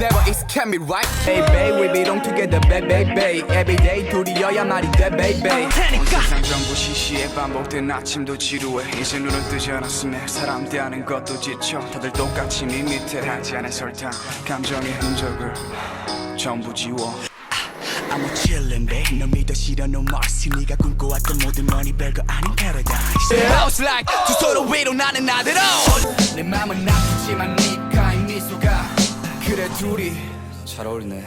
never escape me right Hey babe we belong together babe babe babe Everyday 둘이어야 말이 돼 babe babe 온 세상 전부 시시해 반복된 아침도 지루해 이제 눈을 뜨지 않았음에 사람 대하는 것도 지쳐 다들 똑같이 밋밋해 한잔의 설탕 감정의 흔적을 전부 지워 I'm a chillin' babe 널 믿어 싫어 no mercy 네가 꿈꿔왔던 모든 money 별거 아닌 paradise Bounce like 두 서로 위로 나는 나대로 내 맘은 아프지만 네가 이 미소가 그래 둘이 잘 어울리네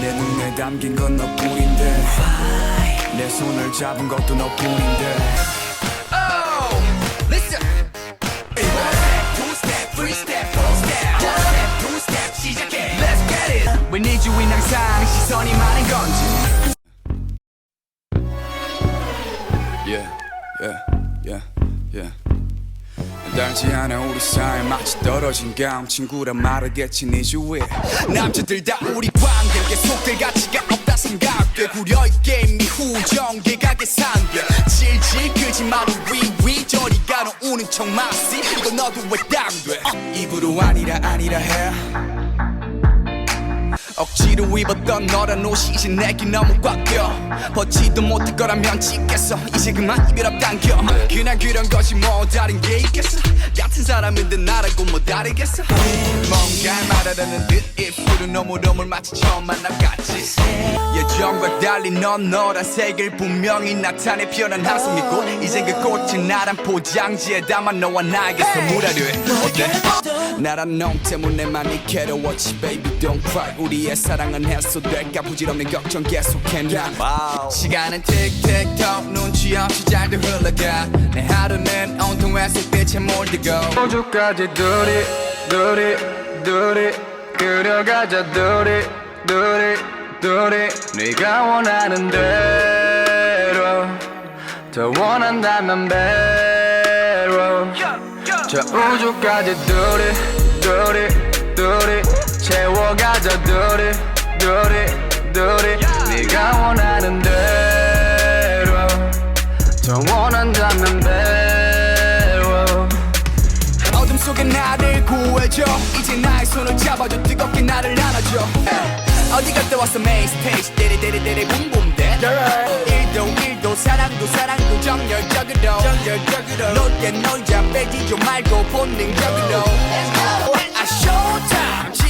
내 눈에 담긴 건 너뿐인데 내 손을 잡은 것도 너뿐인데 Oh, listen. Two step, three step, four step, one step, two step 시작해. Let's get it. We need you 인 항상 시선이 많은 건지. Yeah, yeah, yeah, yeah. 닮지 않아 우리 사이 마치 떨어진 감. 친구란 말하겠지 네 주위에 남자들 다 우리 관계 계속될 가치가 없다 생각돼. 구려 이 게임이 후정계각의 상계 질질 끄지 마루 위위 저리 가는 우는 척 마시. 이거 너도 왜 땅돼? 입으로 아니라 아니라 해 억지로 입었던 너란 옷이 이제 내게 너무 꽉껴. 벗지도 못할 거라면 찍겠어. 이제 그만 이별 당겨. 그냥 그런 거지 뭐 다른 게 있겠어? 같은 사람인데 나라고 뭐 다르겠어? 뭔가 말하려는 듯 입술은 너무너무 마치 처음 만남 같지 예전과 달리 넌 너란 색을 분명히 나타내 피어난 한숨이고 이제 그 꽃은 나란 포장지에 담아 너와 나에게 선물하려 해. 어때? 나란 놈 때문에 많이 괴로웠지 baby. Don't cry. 우리 의 사랑은 해소될까? 부질없는 걱정 계속해 나 시간은 틱틱톡 눈치 없이 잘도 흘러가. 내 하루는 온통 회색빛에 몰디고. 호주까지 둘이 둘이 둘이 그려가자. 둘이 둘이 둘이 네가 원하는 대로. 더 원한다면 배로. 저 우주까지 둘이 둘이 둘이 채워가자 둘이 둘이 둘이. 네가 원하는 대로 더 원한다면 배로. 어둠 속에 나를 구해줘. 이제 나의 손을 잡아줘. 뜨겁게 나를 안아줘. 어디 갔다 왔어 메인 스테이지 데리데리데리 붐붐대. 일도 일도 사랑도 사랑도 정열적으로. 정열적으로. 놀게 놀자 빼지 좀 말고 본능적으로. 아 showtime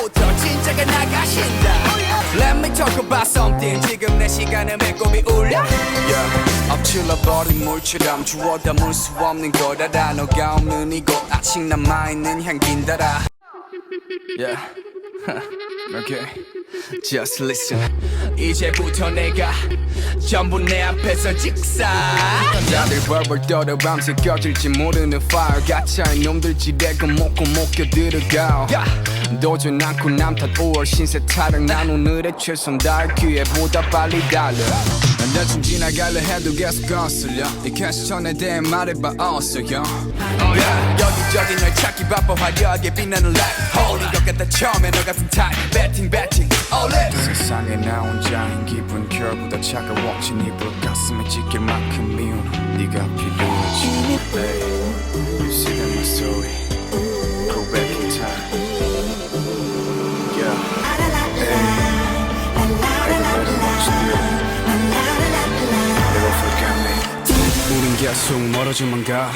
부터 진짜가 나가신다. Let me talk about something. 지금 내 시간을 배꼽이 울려. Yeah. 엎질러버린 물처럼 주워 담을 수 없는 걸 알아 너가 없는 이곳 아직 남아있는 향긴 달아 Yeah. Okay Just listen. 이제부터 내가 전부 내 앞에서 직사. 다들 벌벌 떨어 밤새 껴질지 모르는 fire 가짜의 놈들 지레고 먹고 먹겨 들어가. 도전 않고 남탓 5월 신세 타령 난 오늘의 최선 다할 기회보다 빨리 달려 난 대충 지나갈래 해도 계속 거슬려. 이 퀘스천에 대해 말해봐 어서 형 여기저기 널 찾기 바빠 화려하게 빛나는 light. 홀인 것 같다 처음에 너 같은 타입 배팅 배팅 올레 세상에 나 혼자인 기분 결보다 차가워진 이불 가슴에 찢길 만큼 미운 네가 Babe, You see that my story 계속 멀어져만 가.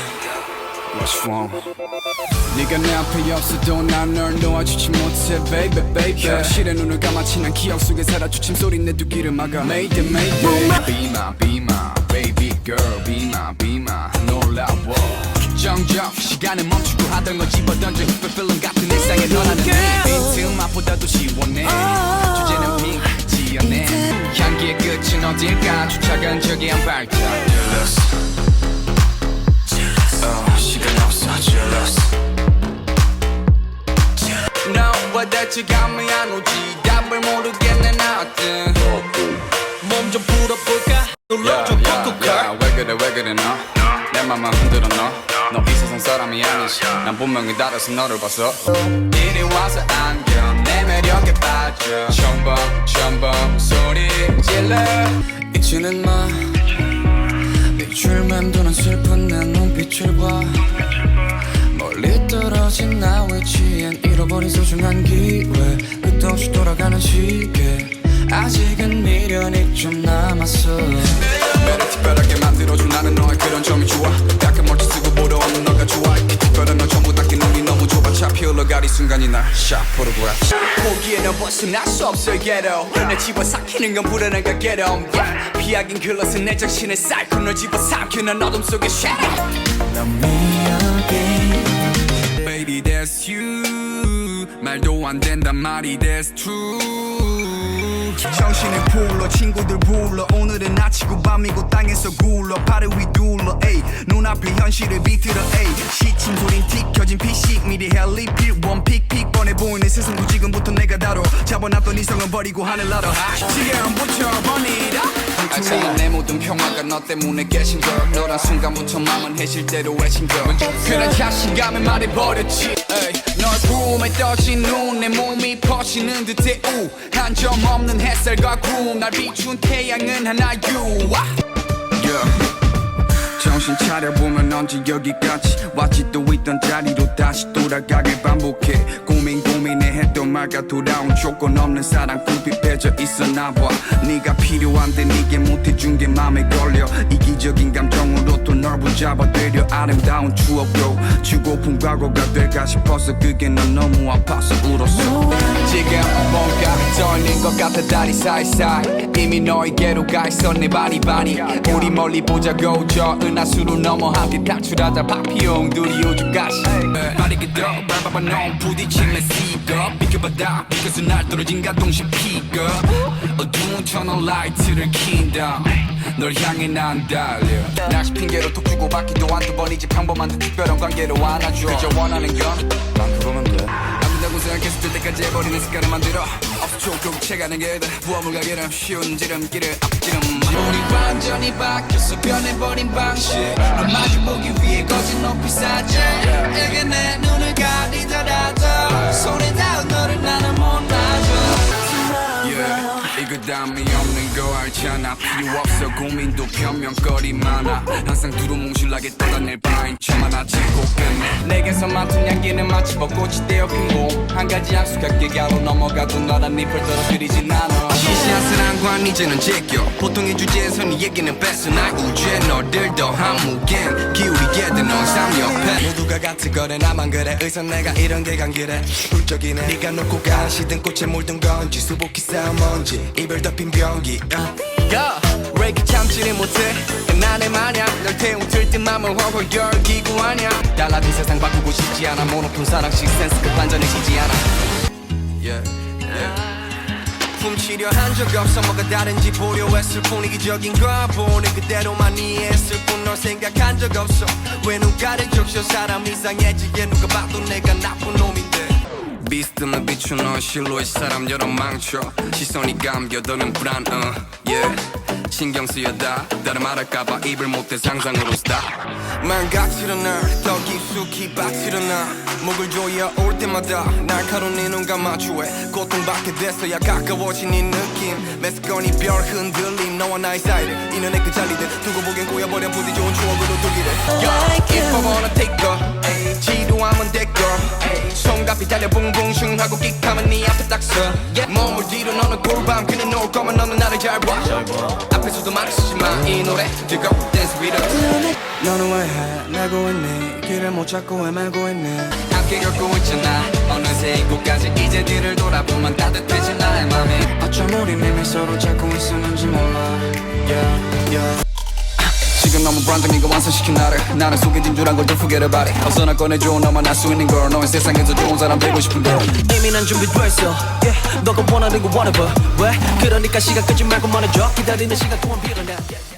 What's wrong? 네가 내 앞에 없어도 난 널 놓아주지 못해 baby baby. 실에 눈을 감았지 난 기억 속에 살아 주침 소리 내 두 귀를 막아. Mayday mayday Be my be my baby girl. Be my be my. 놀라워. 정적 시간을 멈추고 하던 건 집어던져 흑백 필름 같은 일상에 너라는 빈틈 맛보다도 시원해. 주제는 핑크 지어내 향기의 끝은 어딜까? 주차간 저기 한 발짝 대체 감이 안 오지. 답을 모르겠네 나한테 몸좀 풀어볼까? 눌러줘 꾹꾹할 왜 그래 왜 그래 너내 맘만 흔들어 너너 이 세상 사람이 아니지. 난 분명히 다르서 너를 봤어. 이리 와서 안겨 내 매력에 빠져. 첨벙 첨벙 소리 질러. 잊지는 마. 밑줄 맴도는 슬픈 내 눈빛을 봐 쓰러진 나 위치엔 잃어버린 소중한 기회. 끝없이 돌아가는 시계. 아직은 미련이 좀 남았어. 매일 특별하게 만들어준 나는 너의 그런 점이 좋아. 약간 멀티 쓰고 보러 오는 너가 좋아. 이렇게 특별한 너 전부 다 기능이 너무 좁아. 차피 흘러갈 이 순간이 날샤 포토그래프 포기에는 벗어날 수 없어 ghetto. 내 집어 삭히는 건 불안한가 ghetto. Yeah. 피하긴 글러서 내 정신을 쌓고 널 집어 삼켜 난 어둠 속에 shadow Baby that's you. 말도 안 된단 말이 that's true. 정신을 불러 친구들 불러 오늘은 아치고 밤이고 땅에서 굴러 발을 위둘러 에이. 눈앞에 현실을 비틀어 에이. 시침 소린 틱 켜진 피식 미리 헬리 필 원 픽픽 뻔해 보이는 세상도 지금부터 내가 다뤄. 잡아놨던 이성은 버리고 하늘 날아 지금부터 번이다 알잖아 내 모든 평화가 너 때문에 깨진 걸. 너란 순간부터 맘은 해실대로 외친 걸. 그런 자신감에 말해버렸지. 널 부음에 떠진 눈내 몸이 퍼지는 듯해. 우한 점 없는 햇살과 구름 날 비춘 태양은 하나 유아 yeah. 정신 차려보면 언제 여기까지? 왔지 또 있던 자리로 다시 돌아가길 반복해. 고민 고민해 했던 말과 돌아온 조건 없는 사랑 굽입해져 있었나 봐 네가 필요한데 네게 못해준 게 맘에 걸려. 이기적인 감정으로 또 널 붙잡아들여 아름다운 추억도 주고 픈 과거가 될까 싶어서 그게 넌 너무 아파서 울었어. 지금 뭔가 떨린 것 같아 다리 사이사이. 이미 너에게로 가내 발이 발이. 우리 멀리 보자고 저 은하수로 넘어 함께 탈출하자 파피용 둘이 우주까지 빠르게 더 밟아봐 넌 부딪히면 시거 비켜봐다 비켜서 날 떨어진 가 동시에 피고 어두운 터널 라이트를 킨다 널 향해 난 달려. 낚시 핑계로 톡 주고 받기도 한두 번이지 평범한 듯 특별한 관계로 안 아줘 그저 원하는 건난 그러면 돼. 아름다고 생각했을 때 때까지 해버리는 습관을 만들어. 없어 채가는 게들 부어물 가게는 쉬운 지름길을 앞지름. 우리 완전히 바뀌었어 변해버린 방식. 널 마주 보기 위해 거진 높이 사지 내게 내 눈을 가리더라도. 손에 닿은 너를 나는 못 놔줘. Yeah. 이거 담이 없는 거 알잖아. 필요 없어 고민도 변명거리 많아. 항상 두루뭉실하게 떠다닐 바엔 저만 아직 고백네. 내게서 맡은 향기는 마치 벚꽃이 되어 핀봄한 가지 약속할게 가로 넘어가도 너란 잎을 떨어뜨리진 않아. 시시한 사랑과 이제는 제껴. 보통의 주제에서 네 얘기는 뺐어 날 우주에 너를 더 한 무겐 기울이게 된넌 삼옆에. 모두가 같은 거래 나만 그래. 의사 내가 이런 게 간길에. 훌쩍이네. 네가 놓고 간 시든 꽃에 물든 건지 수복히 쌓은 먼지 이별 덮인 변기 야, 왜 이렇게 참지를 못해? 나의 마냥 널 태운 들뜬 맘은 훨훨 열기구 아냐? 달라진 세상 바꾸고 싶지 않아. 모노톤 사랑식 센스급 반전을 지지 않아. Yeah, yeah. 훔치려 한 적 없어. 뭐가 다른지 보려 했을 뿐 이기적인 거 보내 그대로만 이해했을 뿐 널 생각한 적 없어. 왜 눈가를 적셔? 사람 이상해지게 누가 봐도 내가 나쁜 놈인 비춘 너 실루엣 사람 여러 망쳐. 시선이 감겨 너는 불안 uh, yeah. 신경 쓰여다. 다른 말할까봐 입을 못해 상상으로 stop 망가뜨려 날더 깊숙이 빠뜨려 나. 목을 조여 올 때마다 날카로운 네눈 감아주해. 고통받게 됐어야 가까워진 이 느낌. 메스꺼니 별 흔들림 너와 나의 사이를 이 눈에 그 잘리듯 두고 보긴 꼬여버려 부디 좋은 추억으로 두기를. Yeah, If I wanna take her 지루하면 될걸 손가락이 달려 붕붕 슝 하고 끽하면 네 앞에 딱서. Yeah. 몸을 뒤로 너는 골밤 그냥 놓을 거면 너는 나를 잘봐. 앞에서도 말을 쓰지 마이 노래 즐거운 댄스 us. 너는 왜 헤매고 있니 길을 못 찾고 헤매고 있니 함께 겪고 있잖아. 어느새 이곳까지 이제 뒤를 돌아보면 따뜻해진 나의 맘이 어쩜 우리 이미 서로 찾고 있었는지 몰라. Yeah, yeah. 너무 불안정이고 완성시킨 나를. 나는 속여진 줄 알고 또 후회를 바래. 어서 나 꺼내줘 너만 알 수 있는 걸. 너의 세상에서 좋은 사람 되고 싶은데 이미 난 준비됐어. Yeah. 너가 원하는 거 whatever. 왜? 그러니까 시간 끄지 말고 말해줘. 기다리는 시간 동안 빌어내. yeah.